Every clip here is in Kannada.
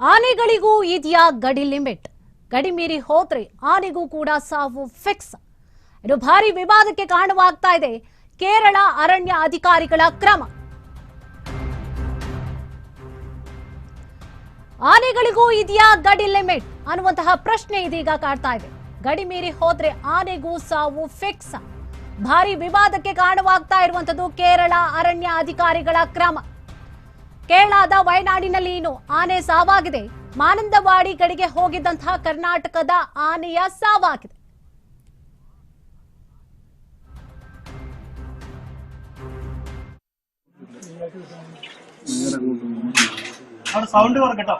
ಆನೆಗಳಿಗೂ ಇದೆಯಾ ಗಡಿ ಲಿಮಿಟ್. ಗಡಿ ಮೀರಿ ಹೋದ್ರೆ ಆನೆಗೂ ಕೂಡ ಸಾವು ಫಿಕ್ಸ್ ಇದು ಭಾರಿ ವಿವಾದಕ್ಕೆ ಕಾರಣವಾಗ್ತಾ ಇದೆ. ಕೇರಳ ಅರಣ್ಯ ಅಧಿಕಾರಿಗಳ ಕ್ರಮ. ಆನೆಗಳಿಗೂ ಇದೆಯಾ ಗಡಿ ಲಿಮಿಟ್ ಅನ್ನುವಂತಹ ಪ್ರಶ್ನೆ ಇದೀಗ ಕಾಡ್ತಾ ಇದೆ. ಗಡಿ ಮೀರಿ ಹೋದ್ರೆ ಆನೆಗೂ ಸಾವು ಫಿಕ್ಸ್ ಭಾರಿ ವಿವಾದಕ್ಕೆ ಕಾರಣವಾಗ್ತಾ ಇರುವಂತದ್ದು ಕೇರಳ ಅರಣ್ಯ ಅಧಿಕಾರಿಗಳ ಕ್ರಮ. ಕೇರಳದ ವಯನಾಡಿನಲ್ಲಿ ಇನ್ನು ಆನೆ ಸಾವಾಗಿದೆ ಮಾನಂದವಾಡಿ ಗಡಿಗೆ ಹೋಗಿದ್ದಂತಹ ಕರ್ನಾಟಕದ ಆನೆಯ ಸಾವಾಗಿದೆ അവിടെ സൗണ്ട് കുറക്കട്ടോ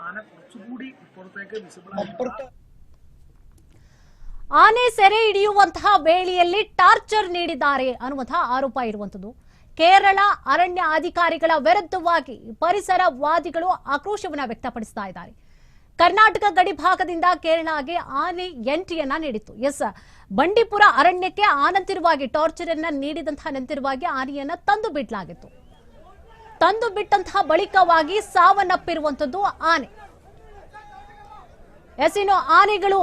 ആന കുറച്ചുകൂടി പുറത്തേക്ക് വിസിബിൾ ಆನೆ ಸೆರೆ ಹಿಡಿಯುವಂತಹ ವೇಳೆಯಲ್ಲಿ ಟಾರ್ಚರ್ ನೀಡಿದ್ದಾರೆ ಅನ್ನುವಂತಹ ಆರೋಪ ಇರುವಂತದ್ದು ಕೇರಳ ಅರಣ್ಯ ಅಧಿಕಾರಿಗಳ ವಿರುದ್ಧವಾಗಿ ಪರಿಸರವಾದಿಗಳು ಆಕ್ರೋಶವನ್ನ ವ್ಯಕ್ತಪಡಿಸ್ತಾ ಇದ್ದಾರೆ. ಕರ್ನಾಟಕ ಗಡಿ ಭಾಗದಿಂದ ಕೇರಳಗೆ ಆನೆ ಎಂಟ್ರಿಯನ್ನ ನೀಡಿತ್ತು. ಎಸ್, ಬಂಡೀಪುರ ಅರಣ್ಯಕ್ಕೆ ಆನಂತಿರವಾಗಿ ಟಾರ್ಚರ್ ಅನ್ನ ನೀಡಿದಂತಹ ನಂತಿರುವಾಗಿ ಆನೆಯನ್ನ ತಂದು ಬಿಡಲಾಗಿತ್ತು. ತಂದು ಬಿಟ್ಟಂತಹ ಬಳಿಕವಾಗಿ ಸಾವನ್ನಪ್ಪಿರುವಂತದ್ದು ಆನೆ. ಎಸ್, ಇನ್ನು ಆನೆಗಳು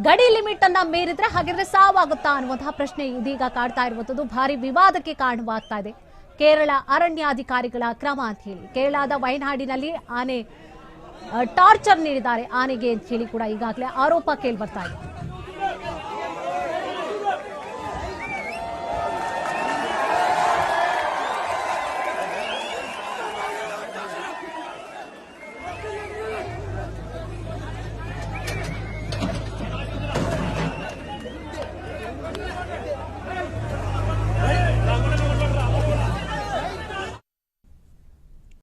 ಗಡಿ ಲಿಮಿಟ್ ಅನ್ನ ಮೀರಿದ್ರೆ ಹಾಗಿದ್ರೆ ಸಾವಾಗುತ್ತಾ ಅನ್ನುವಂತಹ ಪ್ರಶ್ನೆ ಇದೀಗ ಕಾಡ್ತಾ ಇರುವಂತದ್ದು ಭಾರಿ ವಿವಾದಕ್ಕೆ ಕಾರಣವಾಗ್ತಾ ಇದೆ. ಕೇರಳ ಅರಣ್ಯಾಧಿಕಾರಿಗಳ ಕ್ರಮ ಅಂತ ಹೇಳಿ. ಕೇರಳದ ವಯನಾಡಿನಲ್ಲಿ ಆನೆ ಟಾರ್ಚರ್ ನೀಡಿದ್ದಾರೆ. ಆನೆಗೆ ಅಂತ ಹೇಳಿ ಕೂಡ ಈಗಾಗಲೇ ಆರೋಪ ಕೇಳಿ ಬರ್ತಾ ಇದೆ.